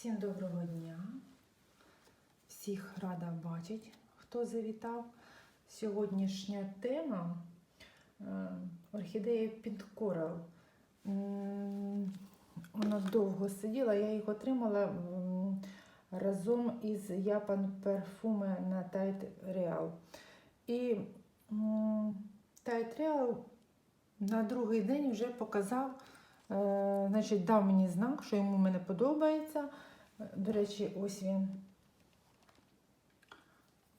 Всім доброго дня. Всіх рада бачити, хто завітав. Сьогоднішня тема е, орхідея Coral. Вона довго сиділа, я їх отримала разом із Japan Perfume на Tide Real. І Tide Real на другий день вже показав Е, значить, дав мені знак, що йому мене подобається. До речі, ось він.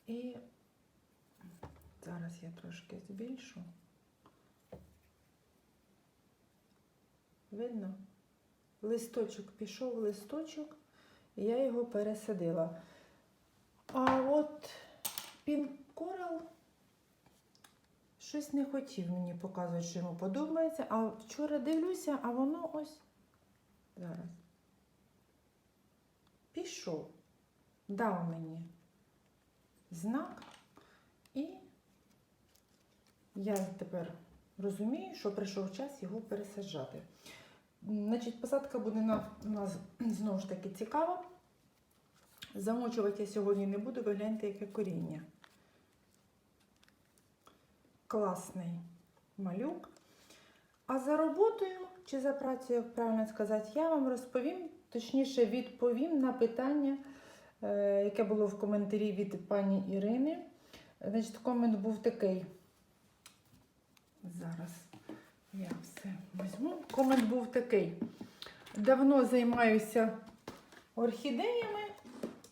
І зараз я трошки збільшу. Видно? Листочок пішов листочок, і я його пересадила. А от Coral щось не хотів мені показувати, що йому подобається. А вчора дивлюся, а воно ось зараз. Пішов, дав мені знак, і я тепер розумію, що прийшов час його пересаджати. Значить, посадка буде у нас знову ж таки цікава. Замочувати я сьогодні не буду, ви гляньте, яке коріння класний малюк. А за роботою чи за працею, як правильно сказати, я вам розповім, точніше, відповім на питання, е, яке було в коментарі від пані Ірини. Значить, комент був такий. Зараз я все візьму. Комент був такий. Давно займаюся орхідеями,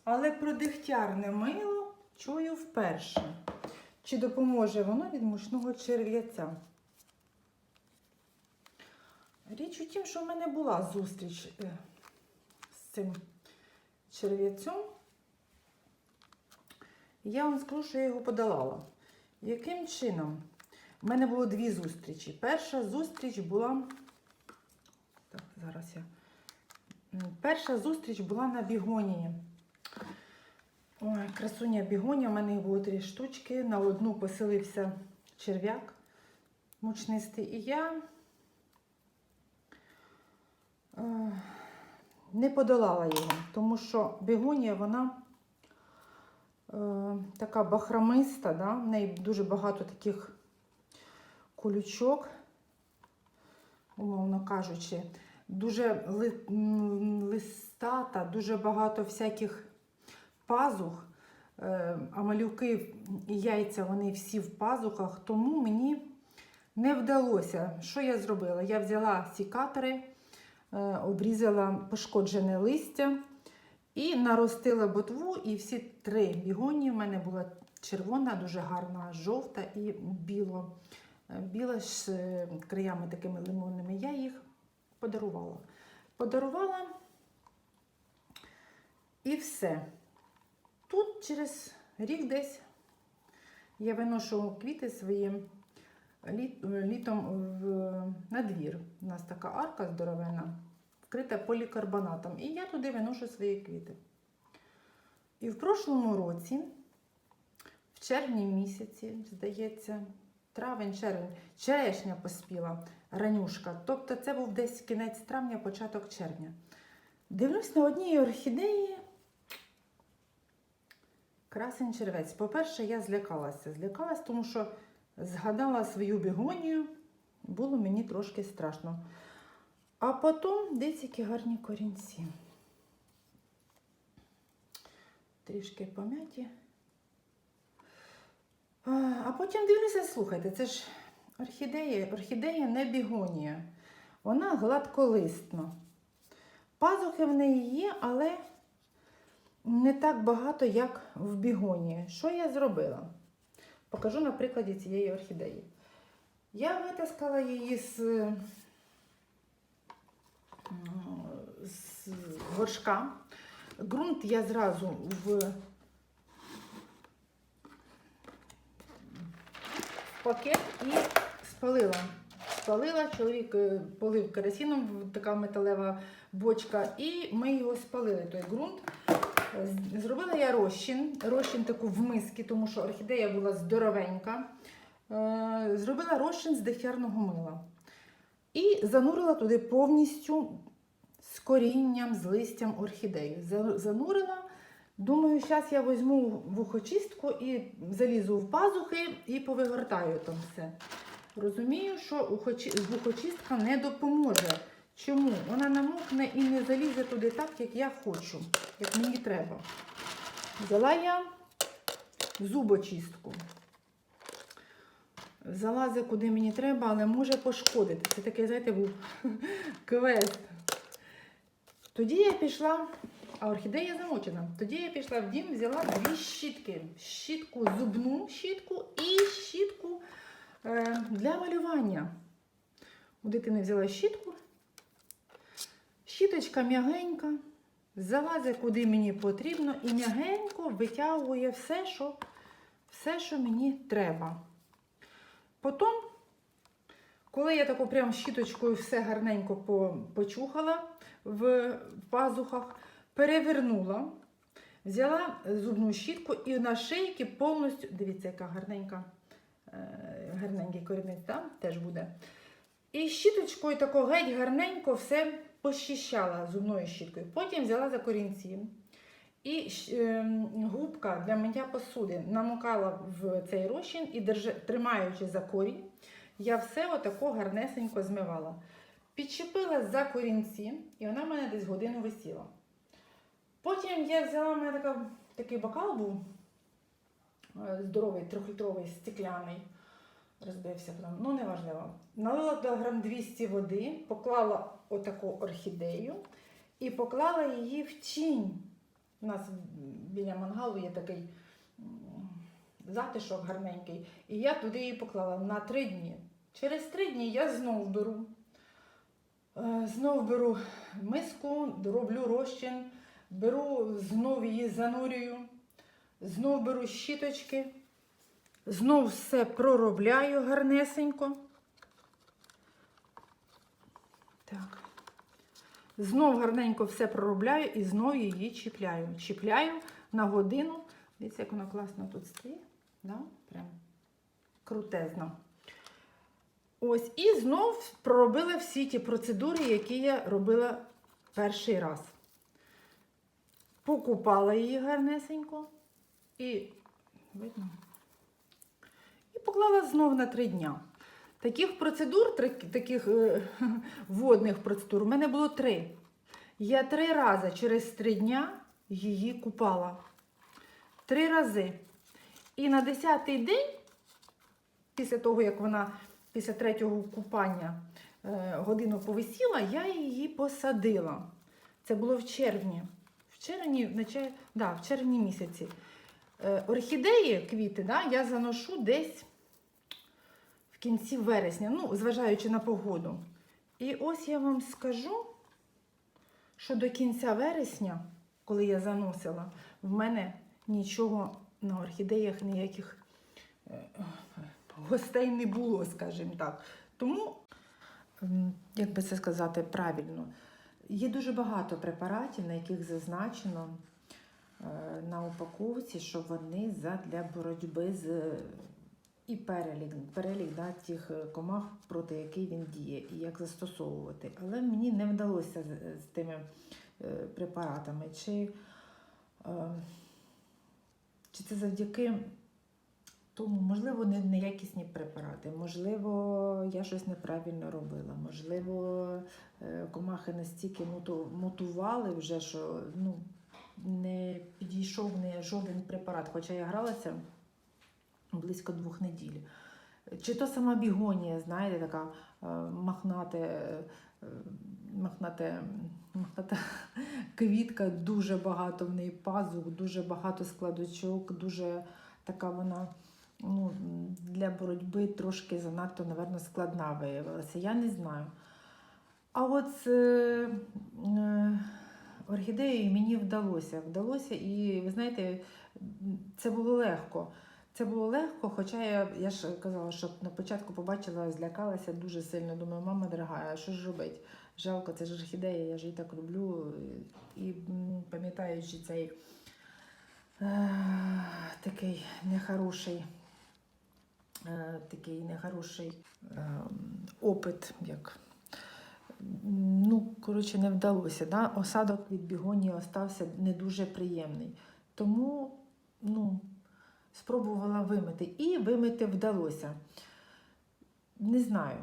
але про дегтярне мило чую вперше. Чи допоможе воно від мучного черв'яця? Річ у тім, що в мене була зустріч е, цим черв'яцем. Я вам скажу, що я його подолала. Яким чином? У мене було дві зустрічі. Перша зустріч була. Так, зараз я. Перша зустріч була на бігонії. Ой, красуня бігоня, у мене їх було три штучки. На одну поселився черв'як мучнистий. І я е, не подолала його, тому що бігонія, вона е, така бахромиста, да? в неї дуже багато таких колючок, умовно кажучи, дуже ли, листата, дуже багато всяких пазух, е, а малюки і яйця вони всі в пазухах, тому мені не вдалося. Що я зробила? Я взяла сікатори, обрізала пошкоджене листя і наростила ботву, і всі три бігоні в мене була червона, дуже гарна, жовта і біло. Е, Біла з е, краями такими лимонними. Я їх подарувала. Подарувала і все. Тут через рік десь я виношу квіти свої літ, літом в, на. У нас така арка здоровена, вкрита полікарбонатом. І я туди виношу свої квіти. І в прошлому році, в червні місяці, здається, травень, червень, черешня поспіла ранюшка. Тобто це був десь кінець травня, початок червня. Дивлюсь на одній орхідеї. Красень червець. По-перше, я злякалася. Злякалася, тому що згадала свою бігонію, було мені трошки страшно. А потім десь які гарні корінці. Трішки пом'яті. А, потім дивлюся, слухайте, це ж орхідея, орхідея не бігонія. Вона гладколистна. Пазухи в неї є, але не так багато, як в бігоні. Що я зробила? Покажу на прикладі цієї орхідеї. Я витискала її з, з горшка. Ґрунт я зразу в пакет і спалила. Спалила, чоловік е, полив керосином, така металева бочка, і ми його спалили, той ґрунт. Зробила я розчин, розчин таку в миски, тому що орхідея була здоровенька. Е, Зробила розчин з дегтярного мила. І занурила туди повністю з корінням, з листям орхідею. Занурила. Думаю, зараз я візьму вухочистку і залізу в пазухи і повигортаю там все. Розумію, що ухочи- вухочистка не допоможе. Чому? Вона намокне і не залізе туди так, як я хочу, як мені треба. Взяла я зубочистку. Залазить куди мені треба, але може пошкодити. Це такий, знаєте, був квест. Тоді я пішла, а орхідея замочена. Тоді я пішла в дім, взяла дві щітки. Щітку, зубну щітку і щітку е, для малювання. У дитини взяла щітку. Щіточка м'ягенька, залазить куди мені потрібно, і м'ягенько витягує все, що, все, що мені треба. Потім, коли я таку прям щіточкою все гарненько почухала в пазухах, перевернула, взяла зубну щітку і на шийки повністю, дивіться, яка гарненька, е, гарненький корінець там теж буде. І щіточкою тако геть гарненько все пощищала зубною щіткою. Потім взяла за корінці. І ем, губка для миття посуди намокала в цей розчин і тримаючи за корінь, я все отако гарнесенько змивала. Підчепила за корінці, і вона в мене десь годину висіла. Потім я взяла, у мене така, такий бокал був е, здоровий, трьохлітровий, стекляний. Розбився ну неважливо. Налила грам 200 води, поклала отаку орхідею і поклала її в тінь. У нас біля мангалу є такий затишок гарненький. І я туди її поклала на три дні. Через три дні я знов беру. е, Знов беру миску, роблю розчин, беру, знов її занурюю, знов беру щіточки, знов все проробляю гарнесенько. Так. Знов гарненько все проробляю і знов її чіпляю. Чіпляю на годину. Дивіться, як вона класно тут стоїть. Да? Прям крутезно. Ось, і знов проробила всі ті процедури, які я робила перший раз. Покупала її гарнесенько і видно. І поклала знов на три дня. Таких процедур, таких е, водних процедур, у мене було три. Я три рази через три дня її купала. Три рази. І на десятий день, після того, як вона після третього купання е, годину повисіла, я її посадила. Це було в червні. В червні, в наче- да, в червні місяці. Е, орхідеї, квіти, да, я заношу десь кінці вересня, ну, зважаючи на погоду. І ось я вам скажу, що до кінця вересня, коли я заносила, в мене нічого на орхідеях ніяких е, гостей не було, скажімо так. Тому, як би це сказати правильно, є дуже багато препаратів, на яких зазначено е, на упаковці, що вони задля боротьби з і перелік, перелік да, тих е, комах, проти яких він діє, і як застосовувати. Але мені не вдалося з, з тими е, препаратами. Чи, е, чи це завдяки тому, можливо, не неякісні препарати, можливо, я щось неправильно робила, можливо, е, комахи настільки муту- мутували вже, що ну, не підійшов не жоден препарат, хоча я гралася близько двох неділь. Чи то сама бігонія, знаєте, така е, махнате, е, махнате, махната квітка, дуже багато в неї пазух, дуже багато складочок, дуже така вона ну, для боротьби трошки занадто, напевно, складна виявилася. Я не знаю. А от з е, е, орхідеєю мені вдалося. Вдалося, і ви знаєте, це було легко. Це було легко, хоча я, я ж казала, що на початку побачила, злякалася дуже сильно. Думаю, мама дорога, а що ж робити? Жалко, це ж орхідея, я ж її так люблю. І пам'ятаючи цей е, такий нехороший, е, такий нехороший е, опит, як ну, коротше, не вдалося. Да? Осадок від бігонії остався не дуже приємний. Тому ну, спробувала вимити. І вимити вдалося. Не знаю,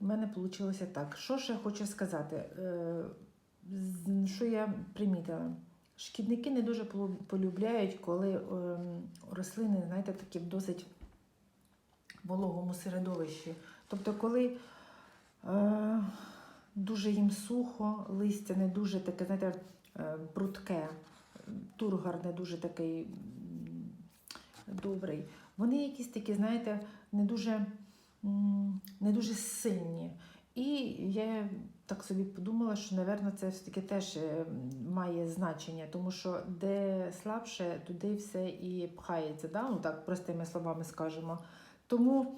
в мене вийшло так. Що ще хочу сказати? Е, Що я примітила? Шкідники не дуже полюбляють, коли ем, рослини, знаєте, такі в досить вологому середовищі. Тобто, коли е, дуже їм сухо, листя не дуже таке, знаєте, е, прудке, тургар не дуже такий добрий. Вони якісь такі, знаєте, не дуже, не дуже сильні. І я так собі подумала, що, напевно, це все-таки теж е, має значення, тому що де слабше, туди все і пхається. Да? Ну так, простими словами скажемо. Тому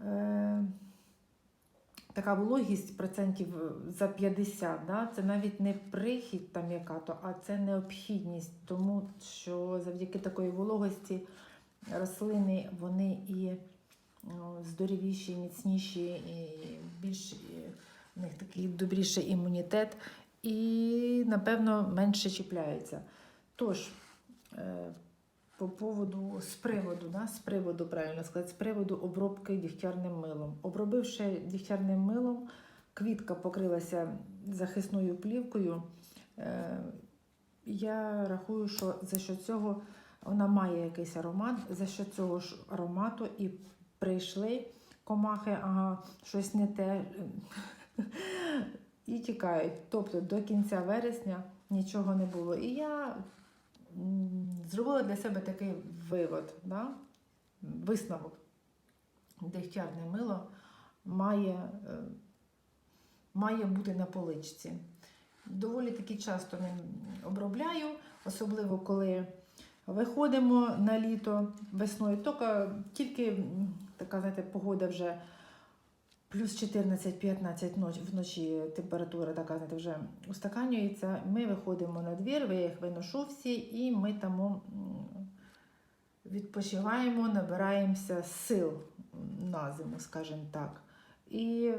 е, така вологість процентів за 50, да? це навіть не прихід там яка-то, а це необхідність, тому що завдяки такої вологості рослини вони і ну, здоровіші, міцніші, і більш і в них такий добріший імунітет, і, напевно, менше чіпляються. Тож, е, по поводу з приводу, да, з приводу, правильно сказати, з приводу обробки дігтярним милом. Обробивши дігтярним милом, квітка покрилася захисною плівкою. Е, я рахую, що за що цього вона має якийсь аромат, за що цього ж аромату і прийшли комахи, ага, щось не те. І тікають. Тобто до кінця вересня нічого не було. І я зробила для себе такий вивод, да? висновок. Дегтярне мило має, е, має бути на поличці. Доволі таки часто ним обробляю, особливо коли виходимо на літо весною. Тільки, тільки така, знаєте, погода вже плюс 14-15 ноч, вночі температура така, знаєте, вже устаканюється. Ми виходимо на двір, я їх виношу всі, і ми там відпочиваємо, набираємося сил на зиму, скажімо так. І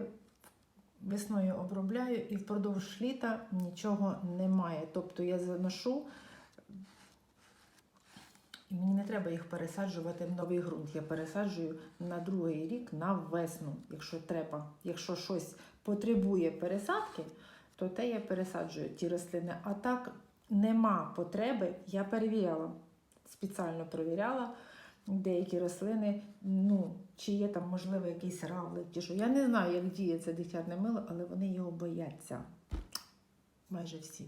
весною обробляю, і впродовж літа нічого немає. Тобто я заношу. Мені не треба їх пересаджувати в новий ґрунт. Я пересаджую на другий рік на весну, якщо треба. Якщо щось потребує пересадки, то те я пересаджую ті рослини. А так нема потреби. Я перевіряла, спеціально перевіряла деякі рослини, ну, чи є там, можливо, якийсь равлик, чи що. Я не знаю, як діє це дитяче мило, але вони його бояться. Майже всі.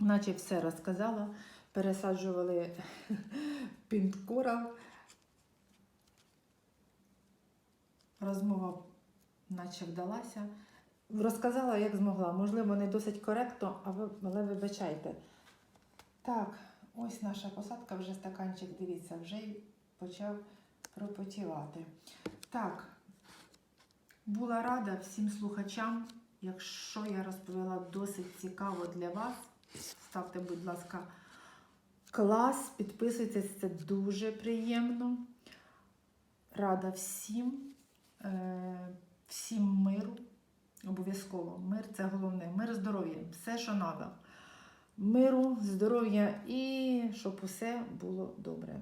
Наче все розказала. Пересаджували пінткора. Розмова наче вдалася. Розказала, як змогла. Можливо, не досить коректно, але вибачайте. Так, ось наша посадка, вже стаканчик, дивіться, вже почав пропотівати. Так, була рада всім слухачам. Якщо я розповіла досить цікаво для вас, ставте, будь ласка, клас, підписуйтесь, це дуже приємно. Рада всім, е, всім миру. Обов'язково. Мир це головне. Мир, здоров'я, все, що треба. Миру, здоров'я і щоб усе було добре.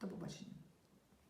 До побачення.